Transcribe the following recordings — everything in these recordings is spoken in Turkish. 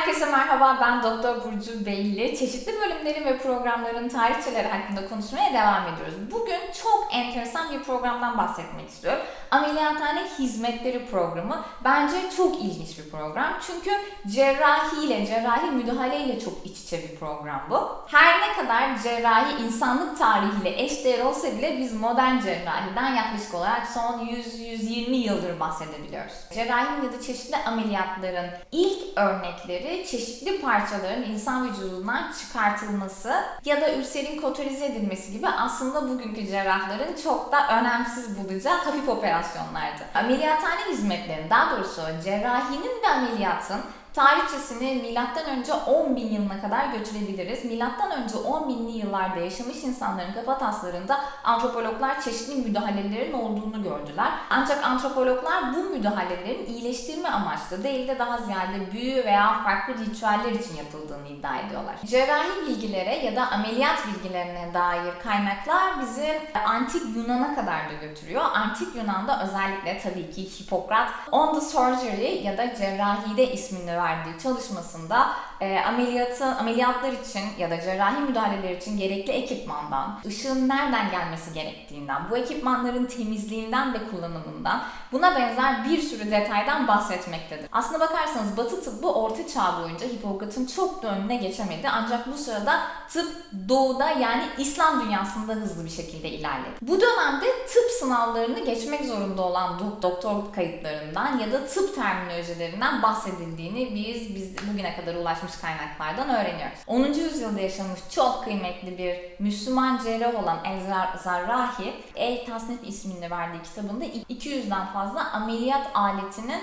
Herkese merhaba, ben Doktor Burcu Belli. Çeşitli bölümlerin ve programların tarihçeleri hakkında konuşmaya devam ediyoruz. Bugün çok enteresan bir programdan bahsetmek istiyorum. Ameliyathane Hizmetleri Programı. Bence çok ilginç bir program. Çünkü cerrahi ile, cerrahi müdahale ile çok iç içe bir program bu. Her ne kadar cerrahi insanlık tarihiyle eşdeğer olsa bile biz modern cerrahiden yaklaşık olarak son 100-120 yıldır bahsedebiliyoruz. Cerrahinin ya da çeşitli ameliyatların ilk örnekleri çeşitli parçaların insan vücudundan çıkartılması ya da ülserin kotorize edilmesi gibi aslında bugünkü cerrahların çok da önemsiz bulacağı hafif operasyonlardı. Ameliyathane hizmetlerinin daha doğrusu cerrahinin ve ameliyatın Tarihçesini milattan önce 10 bin yılına kadar götürebiliriz. Milattan önce 10 binli yıllarda yaşamış insanların kafa taslarında antropologlar çeşitli müdahalelerin olduğunu gördüler. Ancak antropologlar bu müdahalelerin iyileştirme amaçlı değil de daha ziyade büyü veya farklı ritüeller için yapıldığını iddia ediyorlar. Cerrahi bilgilere ya da ameliyat bilgilerine dair kaynaklar bizi antik Yunan'a kadar da götürüyor. Antik Yunan'da özellikle tabii ki Hipokrat On the Surgery ya da cerrahide ismini verdiği çalışmasında e, ameliyatı, ameliyatlar için ya da cerrahi müdahaleler için gerekli ekipmandan, ışığın nereden gelmesi gerektiğinden, bu ekipmanların temizliğinden ve kullanımından buna benzer bir sürü detaydan bahsetmektedir. Aslına bakarsanız Batı tıbbı orta çağ boyunca Hipokrat'ın çok da önüne geçemedi ancak bu sırada tıp doğuda yani İslam dünyasında hızlı bir şekilde ilerledi. Bu dönemde tıp sınavlarını geçmek zorunda olan doktor kayıtlarından ya da tıp terminolojilerinden bahsedildiğini biz, biz bugüne kadar ulaşmış kaynaklardan öğreniyoruz. 10. yüzyılda yaşamış çok kıymetli bir Müslüman cerrah olan El Zarrahi, El Tasnif ismini verdiği kitabında 200'den fazla ameliyat aletinin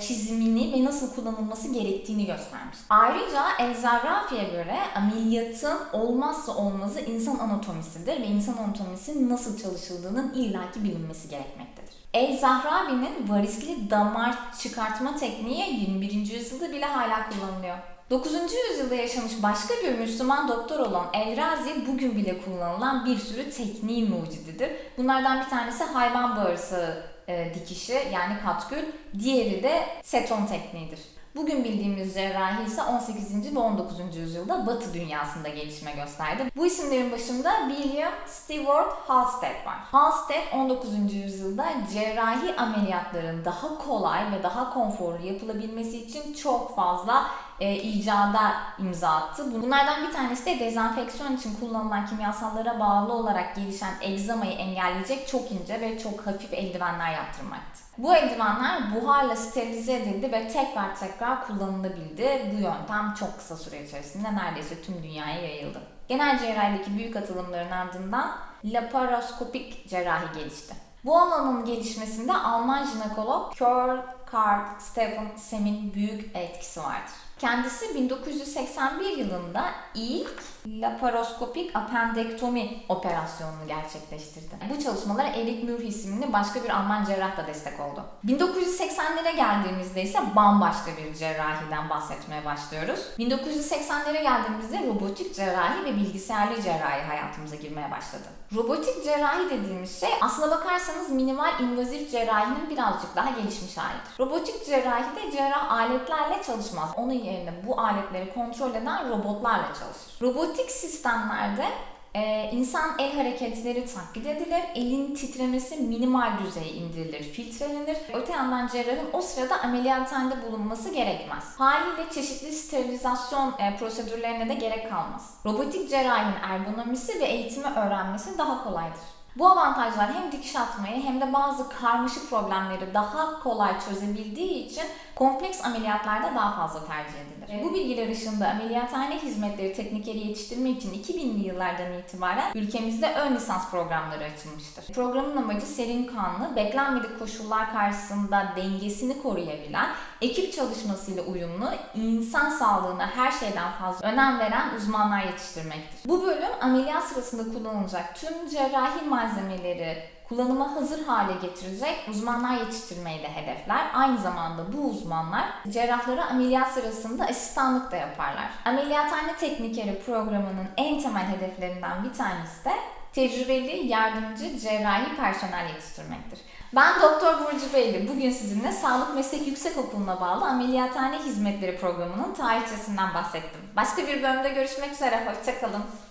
çizimini ve nasıl kullanılması gerektiğini göstermiş. Ayrıca El Zarrafi'ye göre ameliyatın olmazsa olmazı insan anatomisidir ve insan anatomisi nasıl çalışıldığının illaki bilinmesi gerekmektedir. El Zahrabi'nin varisli damar çıkartma tekniği 21. yüzyılda bile hala kullanılıyor. 9. yüzyılda yaşamış başka bir Müslüman doktor olan El Razi bugün bile kullanılan bir sürü tekniğin mucididir. Bunlardan bir tanesi hayvan bağırsağı e, dikişi yani katkül, diğeri de seton tekniğidir. Bugün bildiğimiz cerrahi ise 18. ve 19. yüzyılda Batı dünyasında gelişme gösterdi. Bu isimlerin başında William Stewart Halsted var. Halsted 19. yüzyılda cerrahi ameliyatların daha kolay ve daha konforlu yapılabilmesi için çok fazla e, icada imza attı. Bunlardan bir tanesi de dezenfeksiyon için kullanılan kimyasallara bağlı olarak gelişen egzamayı engelleyecek çok ince ve çok hafif eldivenler yaptırmaktı. Bu eldivenler buharla sterilize edildi ve tekrar tekrar kullanılabildi. Bu yöntem çok kısa süre içerisinde neredeyse tüm dünyaya yayıldı. Genel cerrahideki büyük atılımların ardından laparoskopik cerrahi gelişti. Bu alanın gelişmesinde Alman jinekolog Kurt Karl Stephen Sem'in büyük etkisi vardır. Kendisi 1981 yılında ilk laparoskopik apendektomi operasyonunu gerçekleştirdi. Bu çalışmalara Erik Mühr isimli başka bir Alman cerrah da destek oldu. 1980'lere geldiğimizde ise bambaşka bir cerrahiden bahsetmeye başlıyoruz. 1980'lere geldiğimizde robotik cerrahi ve bilgisayarlı cerrahi hayatımıza girmeye başladı. Robotik cerrahi dediğimiz şey aslına bakarsanız minimal invazif cerrahinin birazcık daha gelişmiş halidir. Robotik cerrahide cerrah aletlerle çalışmaz. Onun yerine bu aletleri kontrol eden robotlarla çalışır. Robotik sistemlerde ee, insan el hareketleri taklit edilir, elin titremesi minimal düzeye indirilir, filtrelenir. Öte yandan cerrahın o sırada ameliyathanede bulunması gerekmez. Haliyle çeşitli sterilizasyon e, prosedürlerine de gerek kalmaz. Robotik cerrahinin ergonomisi ve eğitimi öğrenmesi daha kolaydır. Bu avantajlar hem dikiş atmayı hem de bazı karmaşık problemleri daha kolay çözebildiği için kompleks ameliyatlarda daha fazla tercih edilir. Bu bilgiler ışığında ameliyathane hizmetleri teknikeri yetiştirme için 2000'li yıllardan itibaren ülkemizde ön lisans programları açılmıştır. Programın amacı serin kanlı, beklenmedik koşullar karşısında dengesini koruyabilen, ekip çalışmasıyla uyumlu, insan sağlığına her şeyden fazla önem veren uzmanlar yetiştirmektir. Bu bölüm ameliyat sırasında kullanılacak tüm cerrahi malzemeleri, kullanıma hazır hale getirecek uzmanlar yetiştirmeyi de hedefler. Aynı zamanda bu uzmanlar cerrahlara ameliyat sırasında asistanlık da yaparlar. Ameliyathane Teknikeri programının en temel hedeflerinden bir tanesi de tecrübeli yardımcı cerrahi personel yetiştirmektir. Ben Doktor Burcu Beyli. Bugün sizinle Sağlık Meslek Yüksekokulu'na bağlı Ameliyathane Hizmetleri Programı'nın tarihçesinden bahsettim. Başka bir bölümde görüşmek üzere. Hoşçakalın.